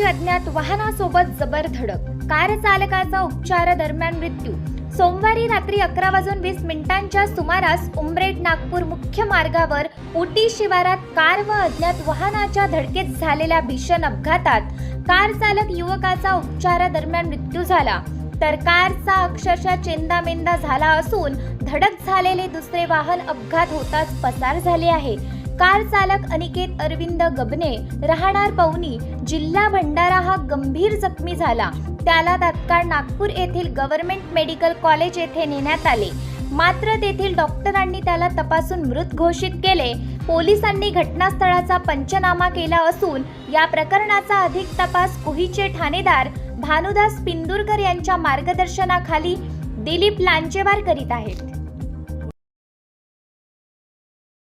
दिवशी अज्ञात वाहनासोबत जबर धडक. कार चालकाचा उपचारादरम्यान मृत्यू. सोमवारी रात्री अकरा वाजून वीस मिनिटांच्या सुमारास उमरेड नागपूर मुख्य मार्गावर उटी शिवारात कार व अज्ञात वाहनाच्या धडकेत झालेल्या भीषण अपघातात कार चालक युवकाचा उपचारादरम्यान मृत्यू झाला. तर कारचा अक्षरशः चेंदामेंदा झाला असून धडक झालेले दुसरे वाहन अपघात होताच पसार झाले आहे. कार चालक अनिकेत अरविंद गबने राहणार पवनी जिल्हा भंडारा हा गंभीर जखमी झाला. त्याला तात्काळ नागपूर येथील गव्हर्नमेंट मेडिकल कॉलेज येथे नेण्यात आले. मात्र तेथील डॉक्टरांनी त्याला तपासून मृत घोषित केले. पोलिसांनी घटनास्थळाचा पंचनामा केला असून या प्रकरणाचा अधिक तपास कुहीचे ठाणेदार भानुदास पिंदुरकर यांच्या मार्गदर्शनाखाली दिलीप लांचेवार करीत आहेत.